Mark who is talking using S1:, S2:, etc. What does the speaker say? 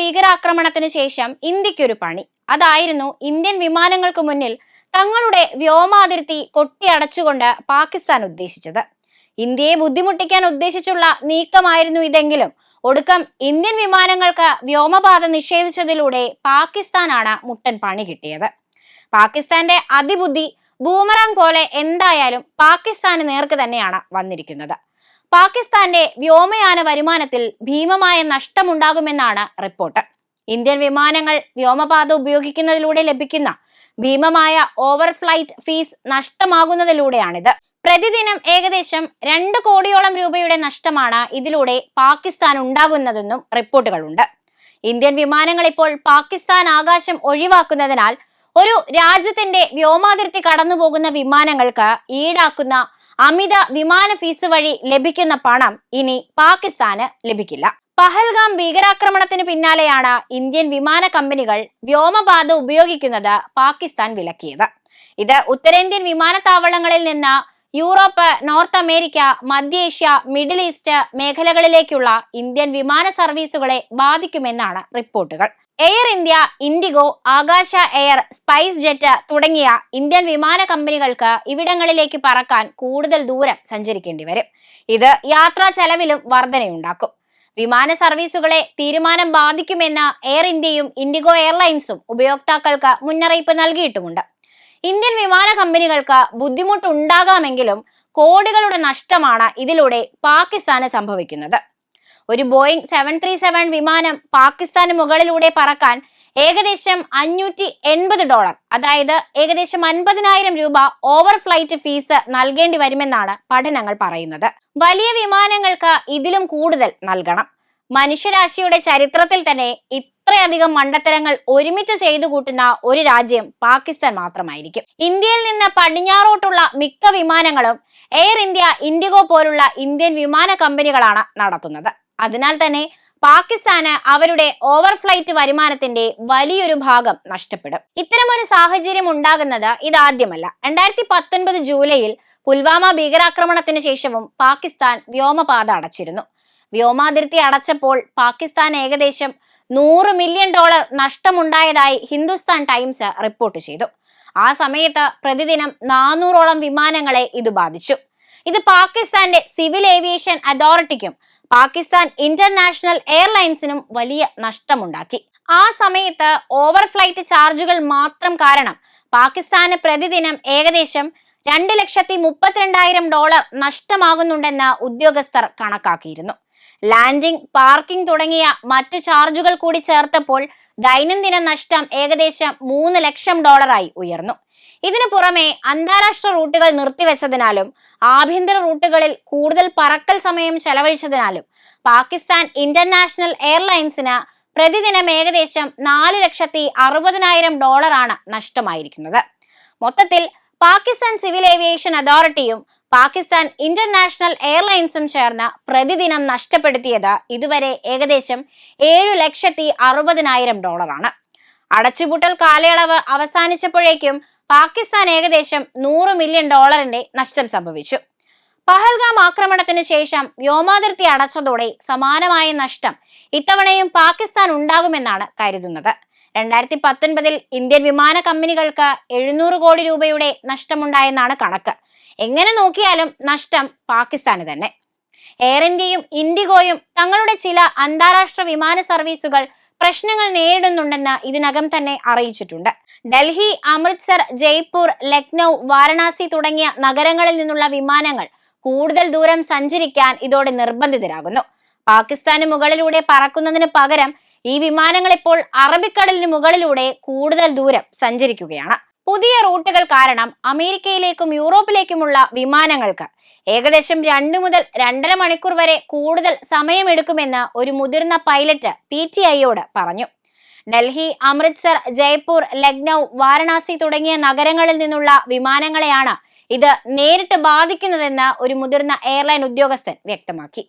S1: ഭീകരാക്രമണത്തിന് ശേഷം ഇന്ത്യക്കൊരു പണി. അതായിരുന്നു ഇന്ത്യൻ വിമാനങ്ങൾക്ക് മുന്നിൽ തങ്ങളുടെ വ്യോമാതിർത്തി കൊട്ടിയടച്ചുകൊണ്ട് പാകിസ്ഥാൻ ഉദ്ദേശിച്ചത്. ഇന്ത്യയെ ബുദ്ധിമുട്ടിക്കാൻ ഉദ്ദേശിച്ചുള്ള നീക്കമായിരുന്നു ഇതെങ്കിലും ഒടുക്കം ഇന്ത്യൻ വിമാനങ്ങൾക്ക് വ്യോമപാത നിഷേധിച്ചതിലൂടെ പാകിസ്ഥാനാണ് മുട്ടൻ പണി കിട്ടിയത്. പാകിസ്ഥാന്റെ അതിബുദ്ധി ബൂമറാങ് പോലെ എന്തായാലും പാകിസ്ഥാന് നേർക്ക് തന്നെയാണ് വന്നിരിക്കുന്നത്. പാകിസ്ഥാന്റെ വ്യോമയാന വരുമാനത്തിൽ ഭീമമായ നഷ്ടമുണ്ടാകുമെന്നാണ് റിപ്പോർട്ട്. ഇന്ത്യൻ വിമാനങ്ങൾ വ്യോമപാത ഉപയോഗിക്കുന്നതിലൂടെ ലഭിക്കുന്ന ഭീമമായ ഓവർഫ്ലൈറ്റ് ഫീസ് നഷ്ടമാകുന്നതിലൂടെയാണിത്. പ്രതിദിനം ഏകദേശം രണ്ട് കോടിയോളം രൂപയുടെ നഷ്ടമാണ് ഇതിലൂടെ പാകിസ്ഥാൻ ഉണ്ടാകുന്നതെന്നും റിപ്പോർട്ടുകളുണ്ട്. ഇന്ത്യൻ വിമാനങ്ങൾ ഇപ്പോൾ പാകിസ്ഥാൻ ആകാശം ഒഴിവാക്കുന്നതിനാൽ ഒരു രാജ്യത്തിന്റെ വ്യോമാതിർത്തി കടന്നുപോകുന്ന വിമാനങ്ങൾക്ക് ഈടാക്കുന്ന അമിത വിമാന ഫീസ് വഴി ലഭിക്കുന്ന പണം ഇനി പാകിസ്ഥാന് ലഭിക്കില്ല. പഹൽഗാം ഭീകരാക്രമണത്തിന് പിന്നാലെയാണ് ഇന്ത്യൻ വിമാന കമ്പനികൾ വ്യോമപാത ഉപയോഗിക്കുന്നത് പാകിസ്ഥാൻ വിലക്കിയത്. ഇത് ഉത്തരേന്ത്യൻ വിമാനത്താവളങ്ങളിൽ നിന്ന് യൂറോപ്പ് നോർത്ത് അമേരിക്ക മധ്യേഷ്യ മിഡിൽ ഈസ്റ്റ് മേഖലകളിലേക്കുള്ള ഇന്ത്യൻ വിമാന സർവീസുകളെ ബാധിക്കുമെന്നാണ് റിപ്പോർട്ടുകൾ. Air India IndiGo Akasa Air SpiceJet തുടങ്ങിയ ഇന്ത്യൻ വിമാന കമ്പനികൾക്ക് ഇവിടങ്ങളിലേക്ക് പറക്കാൻ കൂടുതൽ ദൂരം സഞ്ചരിക്കേണ്ടി വരും. ഇത് യാത്രാ ചെലവിലും വർധനയുണ്ടാക്കും. വിമാന സർവീസുകളെ തീരുമാനം ബാധിക്കുമെന്ന് എയർ ഇന്ത്യയും ഇൻഡിഗോ എയർലൈൻസും ഉപയോക്താക്കൾക്ക് മുന്നറിയിപ്പ് നൽകിയിട്ടുമുണ്ട്. ഇന്ത്യൻ വിമാന കമ്പനികൾക്ക് ബുദ്ധിമുട്ടുണ്ടാകാമെങ്കിലും കോടികളുടെ നഷ്ടമാണ് ഇതിലൂടെ പാകിസ്ഥാന് സംഭവിക്കുന്നത്. ഒരു ബോയിങ് സെവൻ ത്രീ സെവൻ വിമാനം പാകിസ്ഥാന് മുകളിലൂടെ പറക്കാൻ ഏകദേശം അഞ്ഞൂറ്റി എൺപത് ഡോളർ അതായത് ഏകദേശം അൻപതിനായിരം രൂപ ഓവർ ഫ്ലൈറ്റ് ഫീസ് നൽകേണ്ടി വരുമെന്നാണ് പഠനങ്ങൾ പറയുന്നത്. വലിയ വിമാനങ്ങൾക്ക് ഇതിലും കൂടുതൽ നൽകണം. മനുഷ്യരാശിയുടെ ചരിത്രത്തിൽ തന്നെ ഇത്രയധികം മണ്ടത്തരങ്ങൾ ഒരുമിച്ച് ചെയ്തു കൂട്ടുന്ന ഒരു രാജ്യം പാകിസ്ഥാൻ മാത്രമായിരിക്കും. ഇന്ത്യയിൽ നിന്ന് പടിഞ്ഞാറോട്ടുള്ള മിക്ക വിമാനങ്ങളും എയർ ഇന്ത്യ ഇൻഡിഗോ പോലുള്ള ഇന്ത്യൻ വിമാന കമ്പനികളാണ് നടത്തുന്നത്. അതിനാൽ തന്നെ പാകിസ്ഥാന് അവരുടെ ഓവർ ഫ്ലൈറ്റ് വരുമാനത്തിന്റെ വലിയൊരു ഭാഗം നഷ്ടപ്പെടും. ഇത്തരമൊരു സാഹചര്യം ഉണ്ടാകുന്നത് ഇതാദ്യമല്ല. രണ്ടായിരത്തി പത്തൊൻപത് ജൂലൈയിൽ പുൽവാമ ഭീകരാക്രമണത്തിന് ശേഷവും പാകിസ്ഥാൻ വ്യോമപാത അടച്ചിരുന്നു. വ്യോമാതിർത്തി അടച്ചപ്പോൾ പാകിസ്ഥാൻ ഏകദേശം നൂറ് മില്യൺ ഡോളർ നഷ്ടമുണ്ടായതായി ഹിന്ദുസ്ഥാൻ ടൈംസ് റിപ്പോർട്ട് ചെയ്തു. ആ സമയത്ത് പ്രതിദിനം നാനൂറോളം വിമാനങ്ങളെ ഇത് ബാധിച്ചു. ഇത് പാകിസ്ഥാന്റെ സിവിൽ ഏവിയേഷൻ അതോറിറ്റിക്കും പാകിസ്ഥാൻ ഇന്റർനാഷണൽ എയർലൈൻസിനും വലിയ നഷ്ടമുണ്ടാക്കി. ആ സമയത്ത് ഓവർ ഫ്ലൈറ്റ് ചാർജുകൾ മാത്രം കാരണം പാകിസ്ഥാന് പ്രതിദിനം ഏകദേശം രണ്ട് ലക്ഷത്തി മുപ്പത്തിരണ്ടായിരം ഡോളർ നഷ്ടമാകുന്നുണ്ടെന്ന് ഉദ്യോഗസ്ഥർ കണക്കാക്കിയിരുന്നു. ലാൻഡിംഗ് പാർക്കിംഗ് തുടങ്ങിയ മറ്റു ചാർജുകൾ കൂടി ചേർത്തപ്പോൾ ദൈനംദിന നഷ്ടം ഏകദേശം മൂന്ന് ലക്ഷം ഡോളറായി ഉയർന്നു. ഇതിനു പുറമെ അന്താരാഷ്ട്ര റൂട്ടുകൾ നിർത്തിവെച്ചതിനാലും ആഭ്യന്തര റൂട്ടുകളിൽ കൂടുതൽ പറക്കൽ സമയം ചെലവഴിച്ചതിനാലും പാകിസ്ഥാൻ ഇന്റർനാഷണൽ എയർലൈൻസിന് പ്രതിദിനം ഏകദേശം നാല് ലക്ഷത്തി അറുപതിനായിരം ഡോളറാണ് നഷ്ടമായിരിക്കുന്നത്. മൊത്തത്തിൽ പാകിസ്ഥാൻ സിവിൽ ഏവിയേഷൻ അതോറിറ്റിയും പാകിസ്ഥാൻ ഇന്റർനാഷണൽ എയർലൈൻസും ചേർന്ന് പ്രതിദിനം നഷ്ടപ്പെടുത്തിയത് ഇതുവരെ ഏകദേശം ഏഴു ലക്ഷത്തി അറുപതിനായിരം ഡോളറാണ്. അടച്ചുപൂട്ടൽ കാലയളവ് അവസാനിച്ചപ്പോഴേക്കും പാകിസ്ഥാൻ ഏകദേശം നൂറ് മില്യൺ ഡോളറിന്റെ നഷ്ടം സംഭവിച്ചു. പഹൽഗാം ആക്രമണത്തിന് ശേഷം വ്യോമാതിർത്തി അടച്ചതോടെ സമാനമായ നഷ്ടം ഇത്തവണയും പാകിസ്ഥാൻ ഉണ്ടാകുമെന്നാണ് കരുതുന്നത്. രണ്ടായിരത്തി പത്തൊൻപതിൽ ഇന്ത്യൻ വിമാന കമ്പനികൾക്ക് എഴുന്നൂറ് കോടി രൂപയുടെ നഷ്ടമുണ്ടായെന്നാണ് കണക്ക്. എങ്ങനെ നോക്കിയാലും നഷ്ടം പാകിസ്ഥാന് തന്നെ. എയർ ഇന്ത്യയും ഇൻഡിഗോയും തങ്ങളുടെ ചില അന്താരാഷ്ട്ര വിമാന സർവീസുകൾ പ്രശ്നങ്ങൾ നേരിടുന്നുണ്ടെന്ന് ഇതിനകം തന്നെ അറിയിച്ചിട്ടുണ്ട്. ഡൽഹി അമൃത്സർ ജയ്പൂർ ലക്നൗ വാരണാസി തുടങ്ങിയ നഗരങ്ങളിൽ നിന്നുള്ള വിമാനങ്ങൾ കൂടുതൽ ദൂരം സഞ്ചരിക്കാൻ ഇതോടെ നിർബന്ധിതരാകുന്നു. പാകിസ്ഥാന് മുകളിലൂടെ പറക്കുന്നതിന് പകരം ഈ വിമാനങ്ങൾ ഇപ്പോൾ അറബിക്കടലിന് മുകളിലൂടെ കൂടുതൽ ദൂരം സഞ്ചരിക്കുകയാണ്. പുതിയ റൂട്ടുകൾ കാരണം അമേരിക്കയിലേക്കും യൂറോപ്പിലേക്കുമുള്ള വിമാനങ്ങൾക്ക് ഏകദേശം രണ്ടു മുതൽ രണ്ടര മണിക്കൂർ വരെ കൂടുതൽ സമയമെടുക്കുമെന്ന് ഒരു മുതിർന്ന പൈലറ്റ് പി ടി ഐയോട് പറഞ്ഞു. ഡൽഹി അമൃത്സർ ജയ്പൂർ ലക്നൗ വാരണാസി തുടങ്ങിയ നഗരങ്ങളിൽ നിന്നുള്ള വിമാനങ്ങളെയാണ് ഇത് നേരിട്ട് ബാധിക്കുന്നതെന്ന് ഒരു മുതിർന്ന എയർലൈൻ ഉദ്യോഗസ്ഥൻ വ്യക്തമാക്കി.